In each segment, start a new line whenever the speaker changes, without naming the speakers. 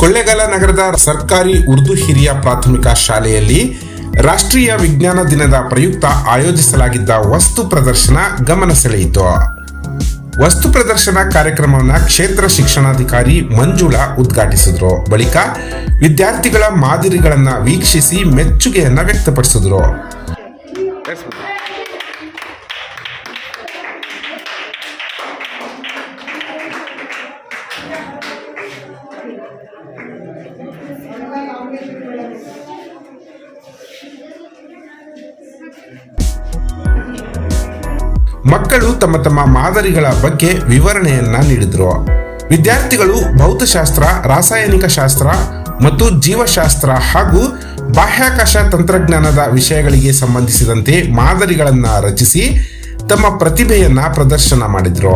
ಕೊಳ್ಳೇಗಾಲ ನಗರದ ಸರ್ಕಾರಿ ಉರ್ದು ಹಿರಿಯ ಪ್ರಾಥಮಿಕ ಶಾಲೆಯಲ್ಲಿ ರಾಷ್ಟ್ರೀಯ ವಿಜ್ಞಾನ ದಿನದ ಪ್ರಯುಕ್ತ ಆಯೋಜಿಸಲಾಗಿದ್ದ ವಸ್ತು ಪ್ರದರ್ಶನ ಗಮನ ಸೆಳೆಯಿತು. ವಸ್ತು ಪ್ರದರ್ಶನ ಕಾರ್ಯಕ್ರಮವನ್ನು ಕ್ಷೇತ್ರ ಶಿಕ್ಷಣಾಧಿಕಾರಿ ಮಂಜುಳಾ ಉದ್ಘಾಟಿಸಿದ್ರು. ಬಳಿಕ ವಿದ್ಯಾರ್ಥಿಗಳ ಮಾದರಿಗಳನ್ನು ವೀಕ್ಷಿಸಿ ಮೆಚ್ಚುಗೆಯನ್ನು ವ್ಯಕ್ತಪಡಿಸಿದ್ರು. ಮಕ್ಕಳು ತಮ್ಮ ತಮ್ಮ ಮಾದರಿಗಳ ಬಗ್ಗೆ ವಿವರಣೆಯನ್ನ ನೀಡಿದ್ರು. ವಿದ್ಯಾರ್ಥಿಗಳು ಭೌತಶಾಸ್ತ್ರ, ರಾಸಾಯನಿಕ ಶಾಸ್ತ್ರ ಮತ್ತು ಜೀವಶಾಸ್ತ್ರ ಹಾಗೂ ಬಾಹ್ಯಾಕಾಶ ತಂತ್ರಜ್ಞಾನದ ವಿಷಯಗಳಿಗೆ ಸಂಬಂಧಿಸಿದಂತೆ ಮಾದರಿಗಳನ್ನು ರಚಿಸಿ ತಮ್ಮ ಪ್ರತಿಭೆಯನ್ನ ಪ್ರದರ್ಶನ ಮಾಡಿದ್ರು.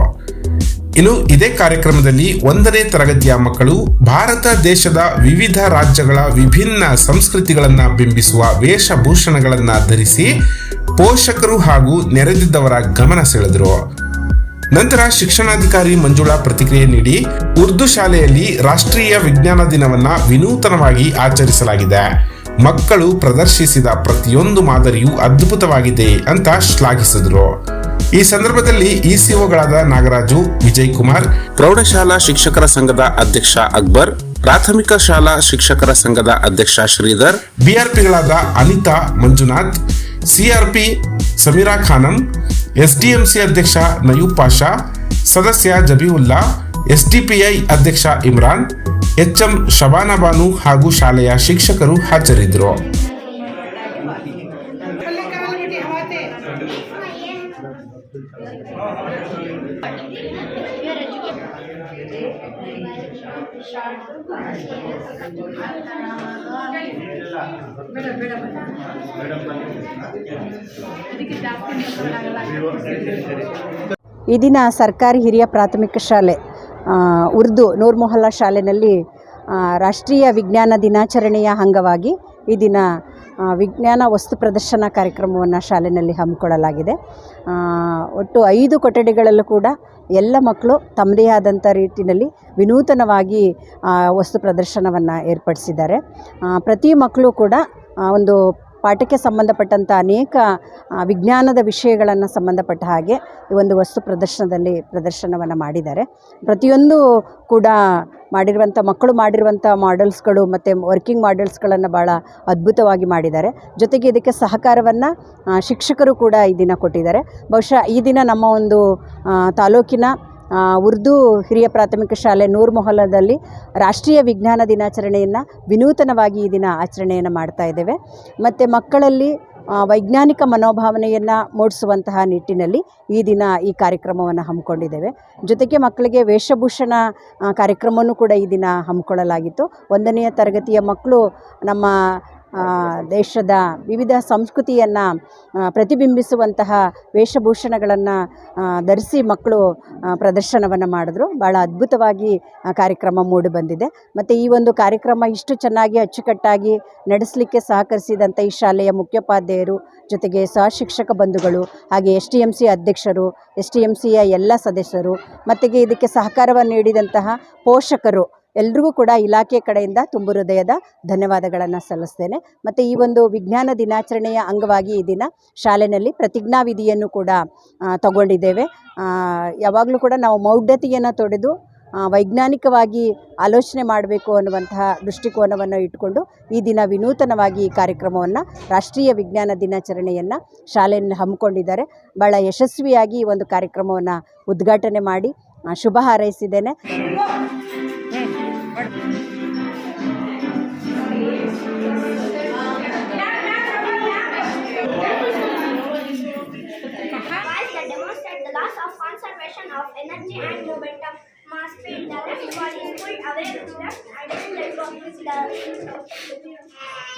ಇನ್ನು ಇದೇ ಕಾರ್ಯಕ್ರಮದಲ್ಲಿ ಒಂದನೇ ತರಗತಿಯ ಮಕ್ಕಳು ಭಾರತ ದೇಶದ ವಿವಿಧ ರಾಜ್ಯಗಳ ವಿಭಿನ್ನ ಸಂಸ್ಕೃತಿಗಳನ್ನು ಬಿಂಬಿಸುವ ವೇಷಭೂಷಣಗಳನ್ನು ಧರಿಸಿ ಪೋಷಕರು ಹಾಗೂ ನೆರೆದಿದ್ದವರ ಗಮನ ಸೆಳೆದರು. ನಂತರ ಶಿಕ್ಷಣಾಧಿಕಾರಿ ಮಂಜುಳಾ ಪ್ರತಿಕ್ರಿಯೆ ನೀಡಿ ಉರ್ದು ಶಾಲೆಯಲ್ಲಿ ರಾಷ್ಟ್ರೀಯ ವಿಜ್ಞಾನ ದಿನವನ್ನ ವಿನೂತನವಾಗಿ ಆಚರಿಸಲಾಗಿದೆ. ಮಕ್ಕಳು ಪ್ರದರ್ಶಿಸಿದ ಪ್ರತಿಯೊಂದು ಮಾದರಿಯು ಅದ್ಭುತವಾಗಿದೆ ಅಂತ ಶ್ಲಾಘಿಸಿದ್ರು. ಈ ಸಂದರ್ಭದಲ್ಲಿ ಇಸಿಒಗಳಾದ ನಾಗರಾಜು ವಿಜಯ್ ಕುಮಾರ್ ಪ್ರೌಢಶಾಲಾ ಶಿಕ್ಷಕರ ಸಂಘದ ಅಧ್ಯಕ್ಷ ಅಕ್ಬರ್, ಪ್ರಾಥಮಿಕ ಶಾಲಾ ಶಿಕ್ಷಕರ ಸಂಘದ ಅಧ್ಯಕ್ಷ ಶ್ರೀಧರ್, ಬಿಆರ್ಪಿಗಳಾದ ಅನಿತಾ, ಮಂಜುನಾಥ್ ಸಿಆರ್ಪಿ ಸಮೀರಾ ಖಾನಂ ಎಸ್ಡಿಎಂಸಿ ಅಧ್ಯಕ್ಷ ನಯೂಬ್ ಪಾಷಾ, ಸದಸ್ಯ ಜಬೀವುಲ್ಲಾ ಎಸ್ಡಿಪಿಐ ಅಧ್ಯಕ್ಷ ಇಮ್ರಾನ್ ಎಚ್ಎಂ ಶಬಾನಾ ಬಾನು ಹಾಗೂ ಶಾಲೆಯ ಶಿಕ್ಷಕರು ಹಾಜರಿದ್ದರು.
ಈ ದಿನ ಸರ್ಕಾರಿ ಹಿರಿಯ ಪ್ರಾಥಮಿಕ ಶಾಲೆ ಉರ್ದು ನೂರ್ ಮೊಹಲ್ಲಾ ಶಾಲೆಯಲ್ಲಿ ರಾಷ್ಟ್ರೀಯ ವಿಜ್ಞಾನ ದಿನಾಚರಣೆಯ ಅಂಗವಾಗಿ ಈ ದಿನ ವಿಜ್ಞಾನ ವಸ್ತು ಪ್ರದರ್ಶನ ಕಾರ್ಯಕ್ರಮವನ್ನು ಶಾಲೆಯಲ್ಲಿ ಹಮ್ಮಿಕೊಳ್ಳಲಾಗಿದೆ. ಒಟ್ಟು ಐದು ಕೊಠಡಿಗಳಲ್ಲೂ ಕೂಡ ಎಲ್ಲ ಮಕ್ಕಳು ತಮ್ಮದೇ ಆದಂಥ ರೀತಿಯಲ್ಲಿ ವಿನೂತನವಾಗಿ ವಸ್ತು ಪ್ರದರ್ಶನವನ್ನು ಏರ್ಪಡಿಸಿದ್ದಾರೆ. ಪ್ರತಿ ಮಕ್ಕಳು ಕೂಡ ಒಂದು ಪಾಠಕ್ಕೆ ಸಂಬಂಧಪಟ್ಟಂಥ ಅನೇಕ ವಿಜ್ಞಾನದ ವಿಷಯಗಳನ್ನು ಸಂಬಂಧಪಟ್ಟ ಹಾಗೆ ಈ ಒಂದು ವಸ್ತು ಪ್ರದರ್ಶನದಲ್ಲಿ ಪ್ರದರ್ಶನವನ್ನು ಮಾಡಿದ್ದಾರೆ. ಪ್ರತಿಯೊಂದು ಕೂಡ ಮಾಡಿರುವಂಥ ಮಕ್ಕಳು ಮಾಡಿರುವಂಥ ಮಾಡೆಲ್ಸ್ಗಳು ಮತ್ತು ವರ್ಕಿಂಗ್ ಮಾಡೆಲ್ಸ್ಗಳನ್ನು ಭಾಳ ಅದ್ಭುತವಾಗಿ ಮಾಡಿದ್ದಾರೆ. ಜೊತೆಗೆ ಇದಕ್ಕೆ ಸಹಕಾರವನ್ನು ಶಿಕ್ಷಕರು ಕೂಡ ಈ ದಿನ ಕೊಟ್ಟಿದ್ದಾರೆ. ಬಹುಶಃ ಈ ದಿನ ನಮ್ಮ ಒಂದು ತಾಲೂಕಿನ ಉರ್ದು ಹಿರಿಯ ಪ್ರಾಥಮಿಕ ಶಾಲೆ ನೂರ್ ಮೊಹಲ್ಲದಲ್ಲಿ ರಾಷ್ಟ್ರೀಯ ವಿಜ್ಞಾನ ದಿನಾಚರಣೆಯನ್ನು ವಿನೂತನವಾಗಿ ಈ ದಿನ ಆಚರಣೆಯನ್ನು ಮಾಡ್ತಾ ಇದ್ದೇವೆ. ಮತ್ತು ಮಕ್ಕಳಲ್ಲಿ ವೈಜ್ಞಾನಿಕ ಮನೋಭಾವನೆಯನ್ನು ಮೂಡಿಸುವಂತಹ ನಿಟ್ಟಿನಲ್ಲಿ ಈ ದಿನ ಈ ಕಾರ್ಯಕ್ರಮವನ್ನು ಹಮ್ಮಿಕೊಂಡಿದ್ದೇವೆ. ಜೊತೆಗೆ ಮಕ್ಕಳಿಗೆ ವೇಷಭೂಷಣ ಕಾರ್ಯಕ್ರಮವೂ ಕಾರ್ಯಕ್ರಮವನ್ನು ಕೂಡ ಈ ದಿನ ಹಮ್ಮಿಕೊಳ್ಳಲಾಗಿತ್ತು. ಒಂದನೆಯ ತರಗತಿಯ ಮಕ್ಕಳು ನಮ್ಮ ದೇಶದ ವಿವಿಧ ಸಂಸ್ಕೃತಿಯನ್ನು ಪ್ರತಿಬಿಂಬಿಸುವಂತಹ ವೇಷಭೂಷಣಗಳನ್ನು ಧರಿಸಿ ಮಕ್ಕಳು ಪ್ರದರ್ಶನವನ್ನು ಮಾಡಿದ್ರು. ಭಾಳ ಅದ್ಭುತವಾಗಿ ಆ ಕಾರ್ಯಕ್ರಮ ಮೂಡಿ ಬಂದಿದೆ. ಮತ್ತು ಈ ಒಂದು ಕಾರ್ಯಕ್ರಮ ಇಷ್ಟು ಚೆನ್ನಾಗಿ ಅಚ್ಚುಕಟ್ಟಾಗಿ ನಡೆಸಲಿಕ್ಕೆ ಸಹಕರಿಸಿದಂಥ ಈ ಶಾಲೆಯ ಮುಖ್ಯೋಪಾಧ್ಯಾಯರು ಜೊತೆಗೆ ಸಹಶಿಕ್ಷಕ ಬಂಧುಗಳು ಹಾಗೆ ಎಸ್ ಟಿ ಎಂ ಸಿ ಅಧ್ಯಕ್ಷರು ಎಸ್ ಟಿ ಎಂ ಸಿಯ ಎಲ್ಲ ಸದಸ್ಯರು ಮತ್ತು ಇದಕ್ಕೆ ಸಹಕಾರವನ್ನು ನೀಡಿದಂತಹ ಪೋಷಕರು ಎಲ್ರಿಗೂ ಕೂಡ ಇಲಾಖೆ ಕಡೆಯಿಂದ ತುಂಬು ಹೃದಯದ ಧನ್ಯವಾದಗಳನ್ನು ಸಲ್ಲಿಸ್ತೇನೆ. ಮತ್ತು ಈ ಒಂದು ವಿಜ್ಞಾನ ದಿನಾಚರಣೆಯ ಅಂಗವಾಗಿ ಈ ದಿನ ಶಾಲೆಯಲ್ಲಿ ಪ್ರತಿಜ್ಞಾವಿಧಿಯನ್ನು ಕೂಡ ತಗೊಂಡಿದ್ದೇವೆ. ಯಾವಾಗಲೂ ಕೂಡ ನಾವು ಮೌಢ್ಯತೆಯನ್ನು ತೊಡೆದು ವೈಜ್ಞಾನಿಕವಾಗಿ ಆಲೋಚನೆ ಮಾಡಬೇಕು ಅನ್ನುವಂತಹ ದೃಷ್ಟಿಕೋನವನ್ನು ಇಟ್ಟುಕೊಂಡು ಈ ದಿನ ವಿನೂತನವಾಗಿ ಈ ಕಾರ್ಯಕ್ರಮವನ್ನು, ರಾಷ್ಟ್ರೀಯ ವಿಜ್ಞಾನ ದಿನಾಚರಣೆಯನ್ನು ಶಾಲೆಯಲ್ಲಿ ಹಮ್ಮಿಕೊಂಡಿದ್ದಾರೆ. ಭಾಳ ಯಶಸ್ವಿಯಾಗಿ ಈ ಒಂದು ಕಾರ್ಯಕ್ರಮವನ್ನು ಉದ್ಘಾಟನೆ ಮಾಡಿ ಶುಭ ಹಾರೈಸಿದ್ದೇನೆ.
Of energy and momentum mass field. The left body is pulled away with left and then let go with the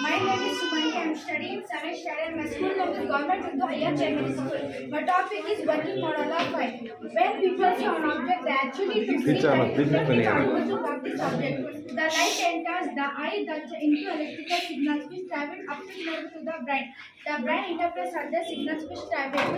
My name is Sumanti. I am studying seventh standard. My school name is Government Urdu Higher Primary School. My topic is working model of life. When people see an object, they actually that it is able to work this object. The light enters the eye that into electrical signals which travel up to the brain. The brain interprets other signals which travel